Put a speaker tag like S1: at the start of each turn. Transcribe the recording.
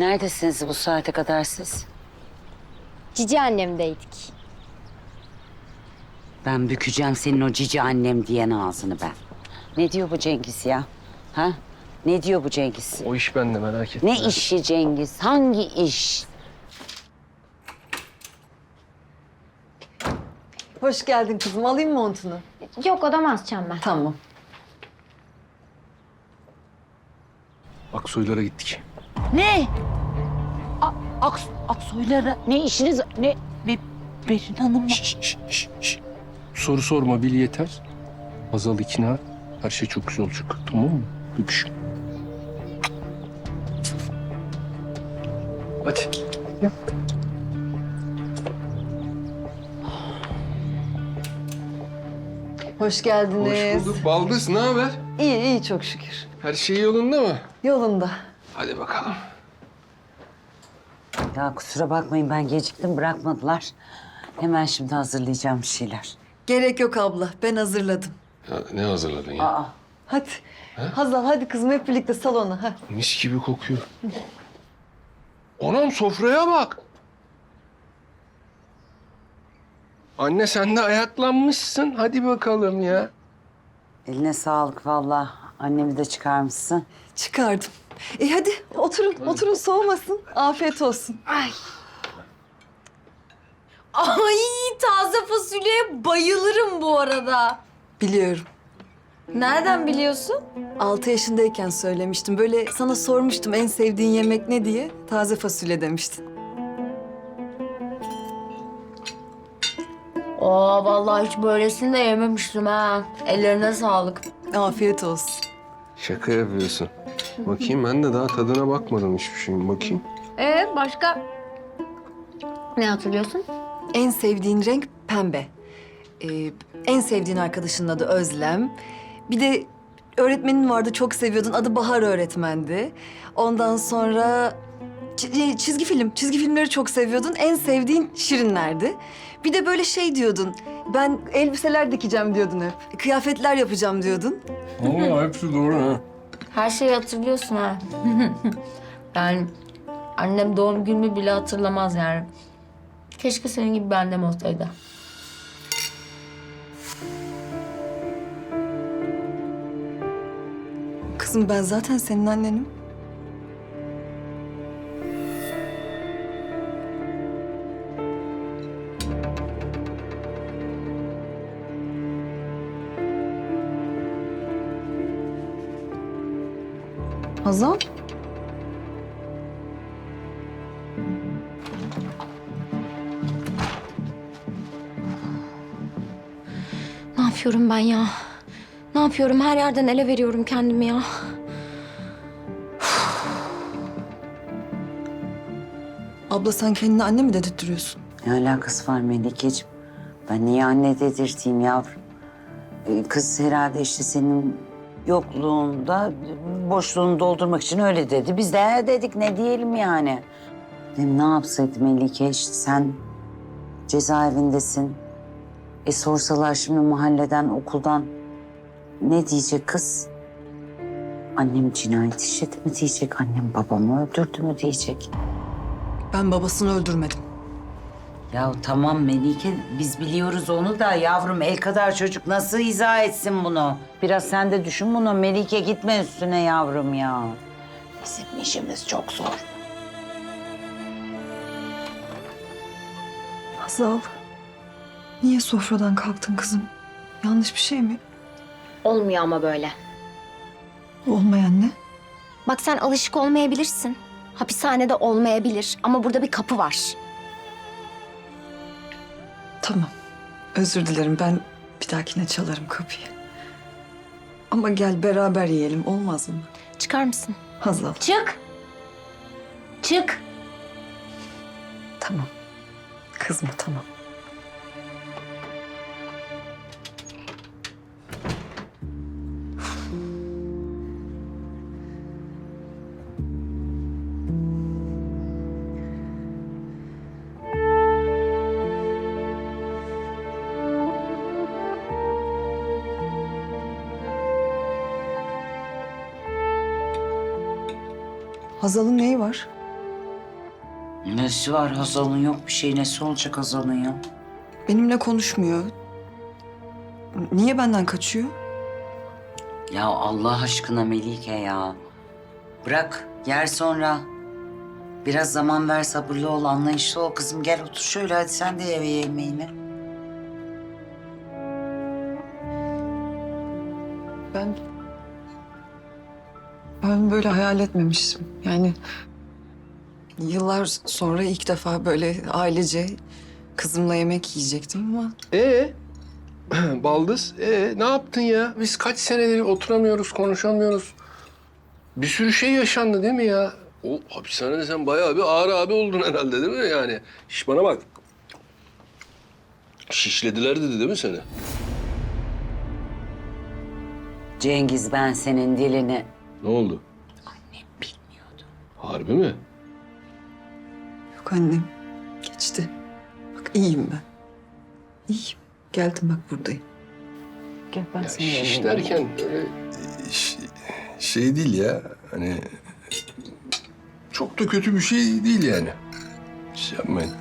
S1: Neredesiniz bu saate kadar siz?
S2: Cici annemdeydik.
S1: Ben bükeceğim senin o cici annem diyen ağzını ben. Ne diyor bu Cengiz ya? Ha? Ne diyor bu Cengiz?
S3: O iş bende merak etme.
S1: Ne işi Cengiz? Hangi iş?
S4: Hoş geldin kızım. Alayım montunu.
S2: Yok odama asacağım ben.
S4: Tamam.
S3: Aksoylara gittik.
S1: Ne? A- Aks Aksoylara ne işiniz? Ne? Be Berin Hanım mı?
S3: Şş, şş, şş, şş. Soru sorma bil yeter. Hazal ikna. Her şey çok güzel olacak. Tamam mı? Öpüş. Hadi.
S4: Hoş geldiniz.
S3: Hoş bulduk. Baldız ne haber?
S4: İyi iyi çok şükür.
S3: Her şey yolunda mı?
S4: Yolunda.
S3: Hadi bakalım.
S1: Ya kusura bakmayın ben geciktim bırakmadılar. Hemen şimdi hazırlayacağım bir şeyler.
S4: Gerek yok abla. Ben hazırladım.
S3: Ya, ne hazırladın ya?
S1: Aa,
S4: Hadi. Hazal hadi kızım hep birlikte salona. Ha.
S3: Mis gibi kokuyor. Anam sofraya bak. Anne sen de ayaklanmışsın. Hadi bakalım ya.
S1: eline sağlık vallahi. Annemi de çıkarmışsın.
S4: Çıkardım. E hadi oturun. Oturun soğumasın. Afiyet olsun.
S2: Ay taze fasulyeye bayılırım bu arada.
S4: Biliyorum.
S2: Nereden biliyorsun?
S4: Altı yaşındayken söylemiştim. Böyle sana sormuştum en sevdiğin yemek ne diye. Taze fasulye demiştin.
S2: Oo vallahi hiç böylesini de yememiştim ha. Ellerine sağlık.
S4: Afiyet olsun.
S3: Şaka yapıyorsun. Bakayım ben de daha tadına bakmadım hiçbir şeyin. Bakayım.
S2: Ee başka? Ne hatırlıyorsun?
S4: En sevdiğin renk pembe. Ee, en sevdiğin arkadaşının adı Özlem. Bir de öğretmenin vardı çok seviyordun. Adı Bahar öğretmendi. Ondan sonra çi- çizgi film, çizgi filmleri çok seviyordun. En sevdiğin Şirinlerdi. Bir de böyle şey diyordun. Ben elbiseler dikeceğim diyordun hep. Kıyafetler yapacağım diyordun.
S3: Ama hepsi doğru ha.
S2: Her şeyi hatırlıyorsun ha. yani annem doğum günümü bile hatırlamaz yani. Keşke senin gibi bir annem olsaydı.
S4: Kızım ben zaten senin annenim. Hazal?
S2: Ne yapıyorum ben ya? Ne yapıyorum? Her yerden ele veriyorum kendimi ya.
S4: Abla sen kendini anne mi dedirtiyorsun?
S1: Ne alakası var Melikeciğim? Ben niye anne dedirteyim yavrum? Ee, Kız herhalde işte senin yokluğunda boşluğunu doldurmak için öyle dedi. Biz de dedik ne diyelim yani. Dedim ne yapsaydı Melike işte sen cezaevindesin. E sorsalar şimdi mahalleden okuldan ne diyecek kız? Annem cinayet işledi mi diyecek, annem babamı öldürdü mü diyecek.
S4: Ben babasını öldürmedim.
S1: Ya tamam Melike biz biliyoruz onu da yavrum el kadar çocuk nasıl izah etsin bunu? Biraz sen de düşün bunu Melike gitme üstüne yavrum ya. Bizim işimiz çok zor.
S4: Hazal, niye sofradan kalktın kızım? Yanlış bir şey mi?
S2: Olmuyor ama böyle.
S4: Olmayan ne?
S2: Bak sen alışık olmayabilirsin. Hapishanede olmayabilir ama burada bir kapı var.
S4: Tamam. Özür dilerim. Ben bir dahakine çalarım kapıyı. Ama gel beraber yiyelim olmaz mı?
S2: Çıkar mısın?
S4: Hazal.
S2: Çık. Çık.
S4: Tamam. Kızma tamam. Hazal'ın neyi var?
S1: Nesi var Hazal'ın yok bir şey. Nesi olacak Hazal'ın ya?
S5: Benimle konuşmuyor. Niye benden kaçıyor?
S1: Ya Allah aşkına Melike ya. Bırak yer sonra. Biraz zaman ver sabırlı ol anlayışlı ol kızım. Gel otur şöyle hadi sen de eve yemeğini.
S4: Ben... Ben böyle hayal etmemiştim. Yani yıllar sonra ilk defa böyle ailece kızımla yemek yiyecektim ama...
S3: Ee? Baldız, ee ne yaptın ya? Biz kaç senedir oturamıyoruz, konuşamıyoruz. Bir sürü şey yaşandı değil mi ya? O hapishanede sen bayağı bir ağır abi oldun herhalde değil mi yani? Şiş bana bak. Şişlediler dedi değil mi seni?
S1: Cengiz ben senin dilini...
S3: Ne oldu?
S1: Bilmiyordu.
S3: Harbi mi?
S4: Yok annem, geçti. Bak iyiyim ben. İyiyim. Geldim bak buradayım. Gel ben
S3: Ya
S4: seni
S3: şiş
S4: yemeğe
S3: derken öyle şey değil ya. Hani çok da kötü bir şey değil yani. Şey yapmayın.